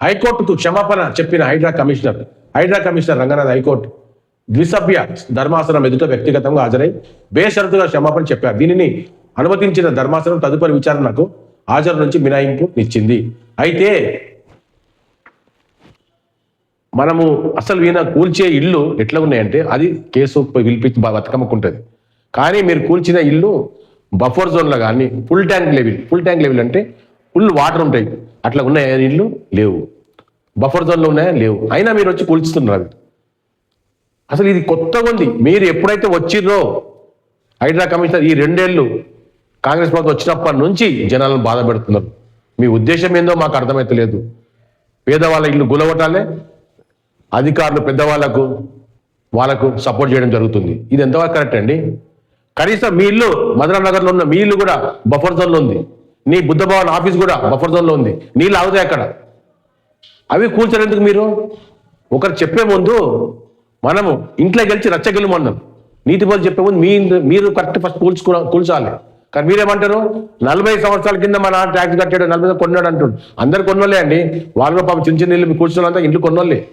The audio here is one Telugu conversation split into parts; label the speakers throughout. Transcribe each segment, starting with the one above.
Speaker 1: హైకోర్టుకు క్షమాపణ చెప్పిన HYDRAA commissioner HYDRAA commissioner Ranganath high court ద్విసభ్య ధర్మాసనం ఎదుట వ్యక్తిగతంగా హాజరై బేషరతుగా క్షమాపణ చెప్పారు. దీనిని అనుమతించిన ధర్మాసనం తదుపరి విచారణకు హాజరు నుంచి మినహాయింపు ఇచ్చింది అయితే మనము అసలు ఈయన కూల్చే ఇల్లు ఎట్లా ఉన్నాయంటే అది కేసు పిలిపించి బతకమ్మకుంటుంది. కానీ మీరు కూల్చిన ఇల్లు బఫర్ జోన్లో కానీ full tank level full tank level అంటే ఫుల్ వాటర్ ఉంటాయి. అట్లా ఉన్నాయా నీళ్ళు లేవు. బఫర్ జోన్లో ఉన్నాయా? లేవు. అయినా మీరు వచ్చి కూల్చుతున్నారు అవి అసలు ఇది కొత్తగా ఉంది. మీరు ఎప్పుడైతే వచ్చిర్రో హైడ్రా కమిషనర్ ఈ రెండేళ్ళు కాంగ్రెస్ ప్రభుత్వం వచ్చినప్పటి నుంచి జనాలను బాధ పెడుతున్నారు. మీ ఉద్దేశం ఏందో మాకు అర్థమైతలేదు పేదవాళ్ళ ఇల్లు గులవటాలే అధికారులు పెద్దవాళ్ళకు వాళ్ళకు సపోర్ట్ చేయడం జరుగుతుంది. ఇది ఎంతవరకు కరెక్ట్ అండి? కనీసం మీ ఇల్లు మధురా నగర్లో ఉన్న మీ ఇల్లు కూడా బఫర్ జోన్లో ఉంది. నీ బుద్ధ భవన్ ఆఫీస్ కూడా బఫర్ జోన్లో ఉంది. నీళ్ళు ఆగుతాయి అక్కడ. అవి కూల్చలేందుకు మీరు? ఒకరు చెప్పే ముందు మనము ఇంట్లో గెలిచి రచ్చగెలుమన్నాం నీతి బోధ చెప్పే ముందు మీ మీరు కరెక్ట్ ఫస్ట్ కూల్చుకో కూల్చాలి. కానీ మీరేమంటారు? నలభై సంవత్సరాల కింద మన ట్యాక్స్ కట్టాడు నలభై కొన్నాడు అంటుండు. అందరు కొన్నోళ్ళే అండి. వాళ్ళు పాపం చిన్న చిన్న ఇల్లు కూర్చున్నంతా ఇంట్లో కొన్నోళ్ళే.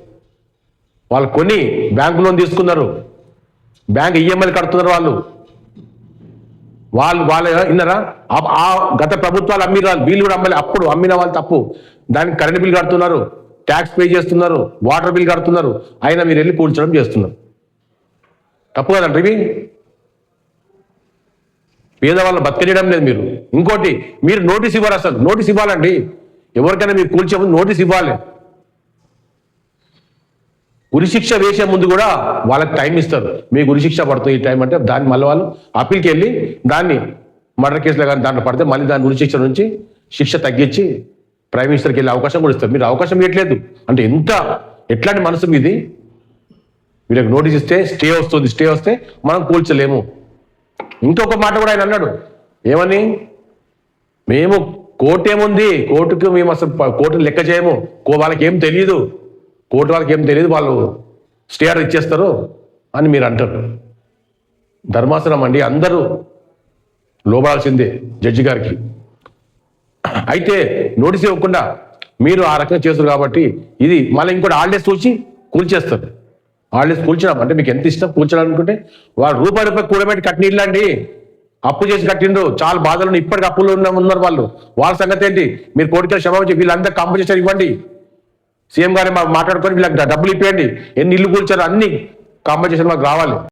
Speaker 1: వాళ్ళు కొని బ్యాంకు లోన్ తీసుకున్నారు. బ్యాంక్ ఈఎంఐలు కడుతున్నారు వాళ్ళు. వాళ్ళు వాళ్ళ ఇన్నరా ఆ- గత ప్రభుత్వాలు అమ్మిన వీళ్ళు కూడా అమ్మాలి. అప్పుడు అమ్మిన వాళ్ళు తప్పు. దానికి కరెంట్ బిల్ కడుతున్నారు ట్యాక్స్ పే చేస్తున్నారు వాటర్ బిల్ కడుతున్నారు. అయినా మీరు వెళ్ళి కూల్చడం చేస్తున్నారు. తప్పు కదండి ఇవి? పేదవాళ్ళు బతకనియడం లేదు మీరు. ఇంకోటి మీరు నోటీస్ ఇవ్వాలి అసలు. నోటీస్ ఇవ్వాలండి. ఎవరికైనా మీరు కూల్చే ముందు నోటీస్ ఇవ్వాలి. ఉరిశిక్ష వేసే ముందు కూడా వాళ్ళకి టైం ఇస్తారు. మీకు ఉరిశిక్ష పడుతుంది ఈ టైం అంటే దాన్ని మళ్ళీ వాళ్ళు అప్పీల్కి వెళ్ళి దాన్ని మర్డర్ కేసులో కానీ దాంట్లో పడితే మళ్ళీ దాని ఉరిశిక్ష నుంచి శిక్ష తగ్గించి ప్రైమ్ మినిస్టర్కి వెళ్ళే అవకాశం కూడా ఇస్తారు. మీరు అవకాశం ఇవ్వట్లేదు. అంటే ఎంత ఎట్లాంటి మనసు మీది? వీళ్ళకి నోటీస్ ఇస్తే స్టే వస్తుంది స్టే వస్తే మనం కూల్చలేము. ఇంకొక మాట కూడా ఆయన అన్నాడు. ఏమని? మేము కోర్టు ఏముంది? కోర్టుకు మేము అసలు కోర్టు కోర్టును లెక్క చేయము. కో- వాళ్ళకి ఏం తెలియదు కోర్టు వాళ్ళకి ఏం తెలియదు వాళ్ళు స్టే ఆర్డర్ ఇచ్చేస్తారు అని మీరు అంటారు. ధర్మాసనం అండి అందరూ లోబడాల్సిందే జడ్జి గారికి. అయితే నోటీస్ ఇవ్వకుండా మీరు ఆ రకంగా చేస్తారు కాబట్టి ఇది మళ్ళీ ఇంకోటి హాలిడేస్ చూసి కూల్చేస్తారు. హాలిడేస్ కూల్చడం అంటే మీకు ఎంత ఇష్టం కూల్చాలనుకుంటే వాళ్ళు రూపాయి రూపాయి కూడబెట్టి కట్టినీళ్ళండి అప్పు చేసి కట్టిండ్రు చాలా బాధలు ఇప్పటికి అప్పులు ఉన్న ఉన్నారు వాళ్ళు. వాళ్ళ సంగతి ఏంటి? మీరు కోరికలు క్షమాపించి వీళ్ళందరూ కాంపెన్సేషన్ ఇవ్వండి. సీఎం గారిని మాట్లాడుకొని వీళ్ళకి డబ్బులు ఇప్పియండి. ఎన్ని ఇల్లు కూల్చారు అన్ని కాంపెన్సేషన్ మాకు రావాలి.